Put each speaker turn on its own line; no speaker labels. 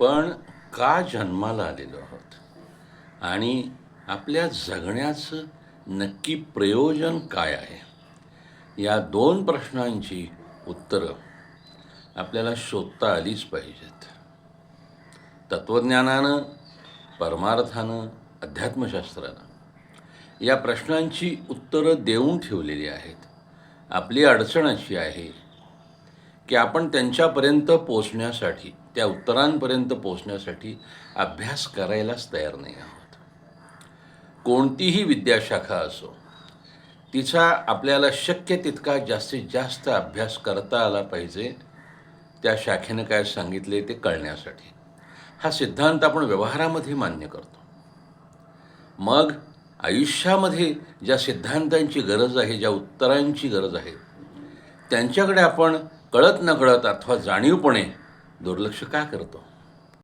आपण का जन्माला आलेलो आहोत? आणि आपल्या जगण्याचं नक्की प्रयोजन काय आहे? या दोन प्रश्नांची उत्तरं आपल्याला शोधता आलीच पाहिजेत. तत्त्वज्ञानानं परमार्थानं अध्यात्मशास्त्रानं या प्रश्नांची उत्तरं देऊन ठेवलेली आहेत. आपली अडचण अशी आहे की आपण त्यांच्यापर्यंत पोचण्यासाठी त्या उत्तरांपर्यंत पोचण्यासाठी अभ्यास करायलाच तयार नाही आहोत. कोणतीही विद्याशाखा असो तिचा आपल्याला शक्य तितका जास्तीत जास्त अभ्यास करता आला पाहिजे त्या शाखेनं काय सांगितले ते कळण्यासाठी. हा सिद्धांत आपण व्यवहारामध्ये मान्य करतो. मग आयुष्यामध्ये ज्या सिद्धांतांची गरज आहे ज्या उत्तरांची गरज आहे त्यांच्याकडे आपण कळत न कळत अथवा जाणीवपणे दुर्लक्ष का करतो?